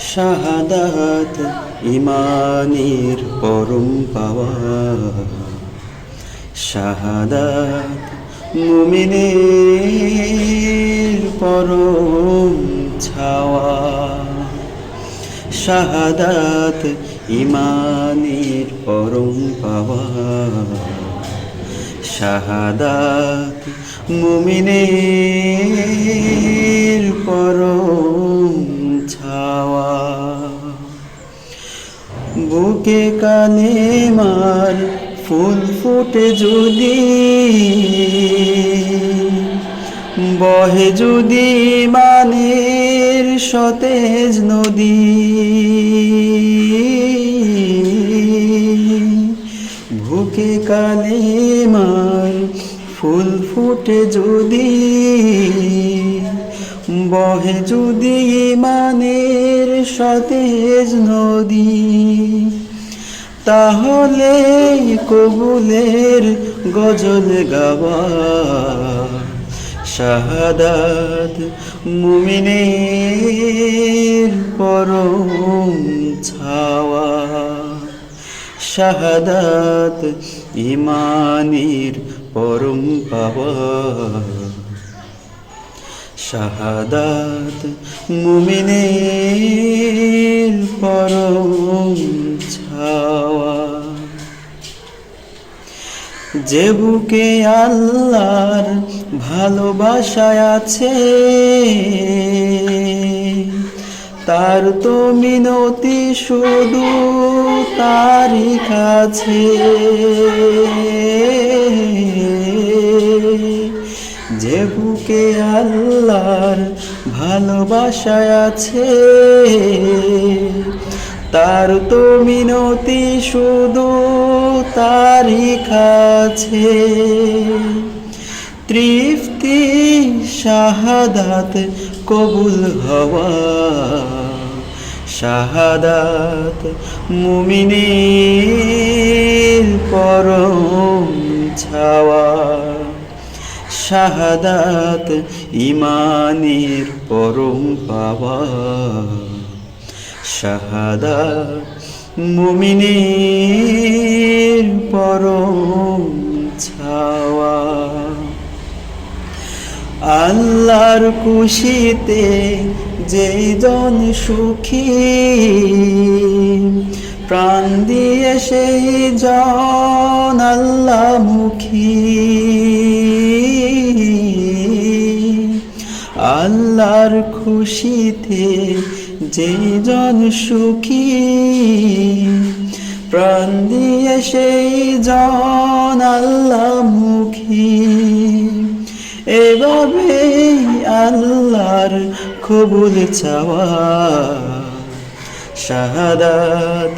শাহাদাত ইমানের পরম পাওয়া। শাহাদাত, মুমিনের পরম ছাওয়া। শাহাদাত ইমানের পরম পাওয়া। শাহাদাত, মুমিনের পরম বুকে কানে মার, ফুল ফুটে যদি। বহে যদি মানের সতেজ নদী। ভুকে কালে মার, ফুল ফুটে যদি। বহে যদি মানের সতেজ নদী, তাহলে কবুলের গজল গাওয়া শাহাদাত মুমিনের পরম ছাওয়া। শাহাদাত ইমানের পরম পাওয়া। শাহাদাত মুমিনের পরম ছাওয়া যে বুকে আল্লাহর ভালোবাসায় আছে, তার তো মিনতি শুধু তারই কাছে। বুকে আল্লাহর ভালোবাসায় আছে? তার তো মিনতি শুধু তারই কাছে। তৃপ্তি, শাহাদাত, কবুল হওয়া। শাহাদাত মুমিনের পরম ছাওয়া। শাহাদাত ইমানের পরম পাওয়া। শাহাদাত মুমিনের পরম ছাওয়া। আল্লাহর খুশিতে যেই জন সুখী, প্রাণ দিয়ে সেই জন আল্লাহ মুখী আল্লাহর খুশিতে যেই জন সুখী, প্রাণ দিয়ে সেই জন আল্লাহ মুখী। এভাবে আল্লাহর কবুল চাওয়া। শাহাদাত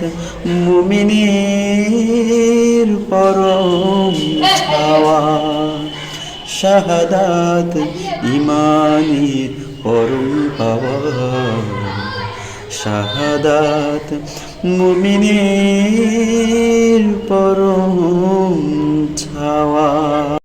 মুমিনের পরম ছাওয়া শাহাদাত ইমানের পরম পাওয়া। শাহাদাত মুমিনের পরম ছাওয়া।